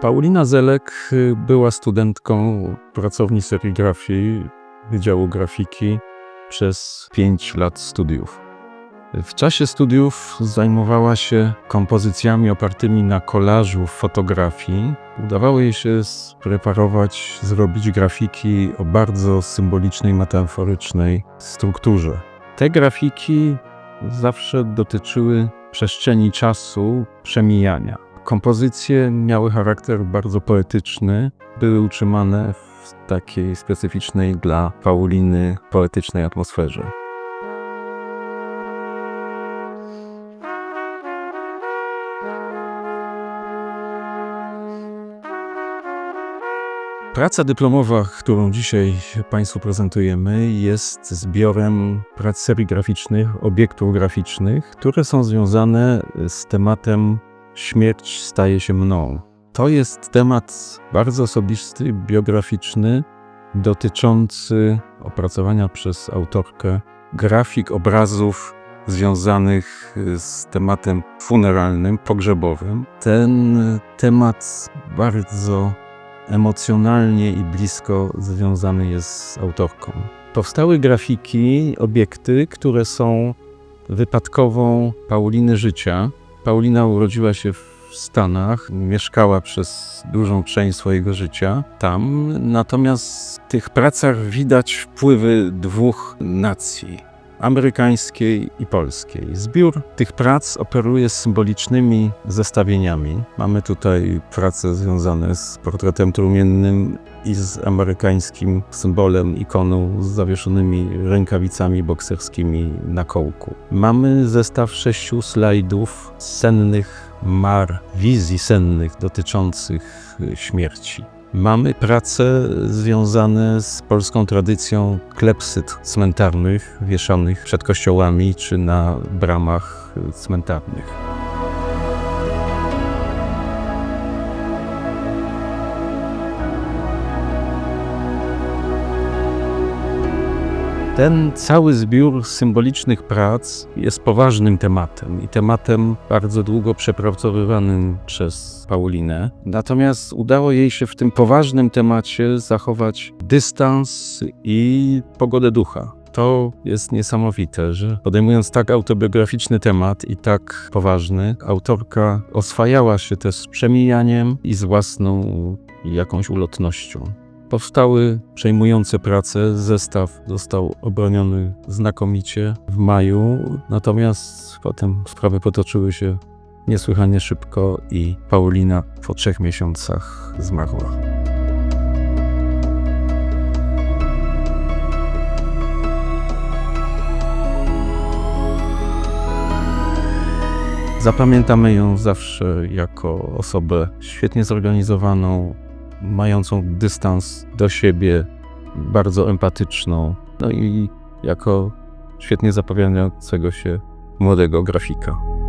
Paulina Zelek y, była studentką pracowni serigrafii Wydziału Grafiki przez 5 lat studiów. W czasie studiów zajmowała się kompozycjami opartymi na kolażu fotografii. Udawało jej się spreparować, zrobić grafiki o bardzo symbolicznej, metaforycznej strukturze. Te grafiki zawsze dotyczyły przestrzeni czasu, przemijania. Kompozycje miały charakter bardzo poetyczny, były utrzymane w takiej specyficznej dla Pauliny poetycznej atmosferze. Praca dyplomowa, którą dzisiaj Państwu prezentujemy, jest zbiorem prac serigraficznych, obiektów graficznych, które są związane z tematem Śmierć staje się mną. To jest temat bardzo osobisty, biograficzny, dotyczący opracowania przez autorkę grafik, obrazów związanych z tematem funeralnym, pogrzebowym. Ten temat bardzo emocjonalnie i blisko związany jest z autorką. Powstały grafiki, obiekty, które są wypadkową Pauliny życia. Paulina urodziła się w Stanach, mieszkała przez dużą część swojego życia tam, natomiast w tych pracach widać wpływy dwóch nacji amerykańskiej i polskiej. Zbiór tych prac operuje symbolicznymi zestawieniami. Mamy tutaj prace związane z portretem trumiennym i z amerykańskim symbolem, ikoną z zawieszonymi rękawicami bokserskimi na kołku. Mamy zestaw sześciu slajdów sennych mar, wizji sennych dotyczących śmierci. Mamy prace związane z polską tradycją klepsyd cmentarnych wieszanych przed kościołami czy na bramach cmentarnych. Ten cały zbiór symbolicznych prac jest poważnym tematem i tematem bardzo długo przepracowywanym przez Paulinę. Natomiast udało jej się w tym poważnym temacie zachować dystans i pogodę ducha. To jest niesamowite, że podejmując tak autobiograficzny temat i tak poważny, autorka oswajała się też z przemijaniem i z własną jakąś ulotnością. Powstały przejmujące prace, zestaw został obroniony znakomicie w maju, natomiast potem sprawy potoczyły się niesłychanie szybko i Paulina po trzech miesiącach zmarła. Zapamiętamy ją zawsze jako osobę świetnie zorganizowaną, mającą dystans do siebie, bardzo empatyczną, no i jako świetnie zapowiadającego się młodego grafika.